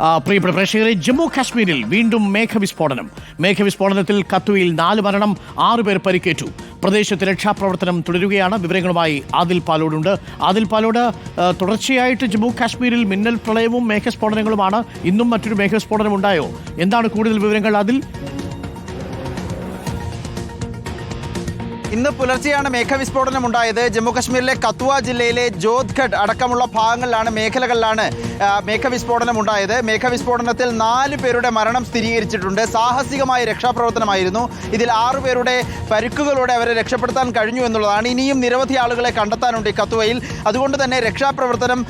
പ്രിയപ്പെട്ട പ്രേക്ഷകരെ ജമ്മു കാശ്മീരിൽ വീണ്ടും മേഘവിസ്ഫോടനം. മേഘവിസ്ഫോടനത്തിൽ കത്തുവയിൽ നാല് മരണം ആറ് പേർ പരിക്കേറ്റു. പ്രദേശത്ത് രക്ഷാപ്രവർത്തനം തുടരുകയാണ്. വിവരങ്ങളുമായി ആദിൽ പാലോടുണ്ട്. ആദിൽ പാലോട് തുടർച്ചയായിട്ട് ജമ്മു കാശ്മീരിൽ മിന്നൽ പ്രളയവും മേഘസ്ഫോടനങ്ങളുമാണ്. ഇന്നും മറ്റൊരു മേഘസ്ഫോടനം ഉണ്ടായോ എന്താണ് കൂടുതൽ വിവരങ്ങൾ അതിൽ ഇന്ന് പുലർച്ചെയാണ് മേഘവിസ്ഫോടനം ഉണ്ടായത്. ജമ്മുകശ്മീരിലെ കത്വ ജില്ലയിലെ ജോധ്ഘട്ട് അടക്കമുള്ള ഭാഗങ്ങളിലാണ് മേഖലകളിലാണ് മേഘവിസ്ഫോടനം ഉണ്ടായത്. മേഘവിസ്ഫോടനത്തിൽ നാല് പേരുടെ മരണം സ്ഥിരീകരിച്ചിട്ടുണ്ട്. സാഹസികമായ രക്ഷാപ്രവർത്തനമായിരുന്നു. ഇതിൽ ആറു പേരുടെ പരുക്കുകളോടെ അവരെ രക്ഷപ്പെടുത്താൻ കഴിഞ്ഞു എന്നുള്ളതാണ്. ഇനിയും നിരവധി ആളുകളെ കണ്ടെത്താനുണ്ട് കത്വയിൽ. അതുകൊണ്ട് തന്നെ രക്ഷാപ്രവർത്തനം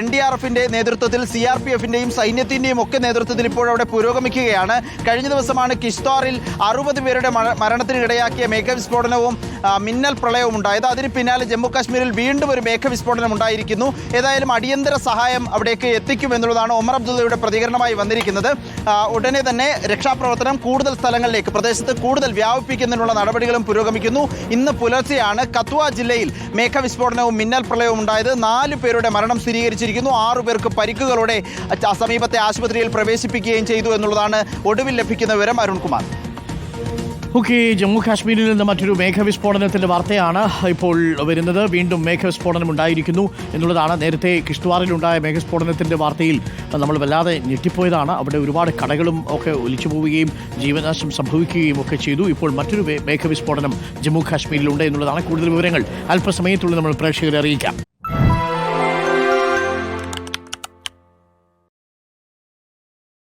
എൻ ഡി ആർ എഫിന്റെ നേതൃത്വത്തിൽ സി ആർ പി എഫിന്റെയും സൈന്യത്തിന്റെയും ഒക്കെ നേതൃത്വത്തിൽ ഇപ്പോഴവിടെ പുരോഗമിക്കുകയാണ്. കഴിഞ്ഞ ദിവസമാണ് കിഷ്താറിൽ അറുപത് പേരുടെ മരണത്തിനിടയാക്കിയ മേഘവിസ്ഫോടനവും മിന്നൽ പ്രളയവും ഉണ്ടായത്. അതിന് പിന്നാലെ ജമ്മു കാശ്മീരിൽ വീണ്ടും ഒരു മേഘവിസ്ഫോടനം ഉണ്ടായിരിക്കുന്നു. ഏതായാലും അടിയന്തര സഹായം അവിടേക്ക് എത്തിക്കും എന്നുള്ളതാണ് ഒമർ അബ്ദുള്ളയുടെ പ്രതികരണമായി വന്നിരിക്കുന്നത്. ഉടനെ തന്നെ രക്ഷാപ്രവർത്തനം കൂടുതൽ സ്ഥലങ്ങളിലേക്ക് പ്രദേശത്ത് കൂടുതൽ വ്യാപിപ്പിക്കുന്നതിനുള്ള നടപടികളും പുരോഗമിക്കുന്നു. ഇന്ന് പുലർച്ചെയാണ് കത്വ ജില്ലയിൽ മേഘവിസ്ഫോടനവും മിന്നൽ പ്രളയവും ഉണ്ടായത്. നാല് പേരുടെ മരണം സ്ഥിരീകരിച്ചിരിക്കുന്നു. ആറു പേർക്ക് പരിക്കുകളോടെ സമീപത്തെ ആശുപത്രിയിൽ പ്രവേശിപ്പിക്കുകയും ചെയ്തു എന്നുള്ളതാണ് ഒടുവിൽ ലഭിക്കുന്ന വിവരം. അരുൺകുമാർ. ഓക്കെ ജമ്മു കാശ്മീരിൽ നിന്ന് മറ്റൊരു മേഘവിസ്ഫോടനത്തിന്റെ വാർത്തയാണ് ഇപ്പോൾ വരുന്നത്. വീണ്ടും മേഘവിസ്ഫോടനം ഉണ്ടായിരിക്കുന്നു എന്നുള്ളതാണ് നേരത്തെ കിഷ്ത്വാറിലുണ്ടായ മേഘസ്ഫോടനത്തിന്റെ വാർത്തയിൽ. നമ്മൾ വല്ലാതെ ഞെട്ടിപ്പോയതാണ്. അവിടെ ഒരുപാട് കടകളും ഒക്കെ ഒലിച്ചു പോവുകയും ജീവനാശം സംഭവിക്കുകയും ഒക്കെ ചെയ്തു. ഇപ്പോൾ മറ്റൊരു മേഘവിസ്ഫോടനം ജമ്മു കാശ്മീരിലുണ്ട് എന്നുള്ളതാണ് കൂടുതൽ വിവരങ്ങൾ. അല്പസമയത്തുള്ളിൽ നമ്മൾ പ്രേക്ഷകരെ അറിയിക്കാം.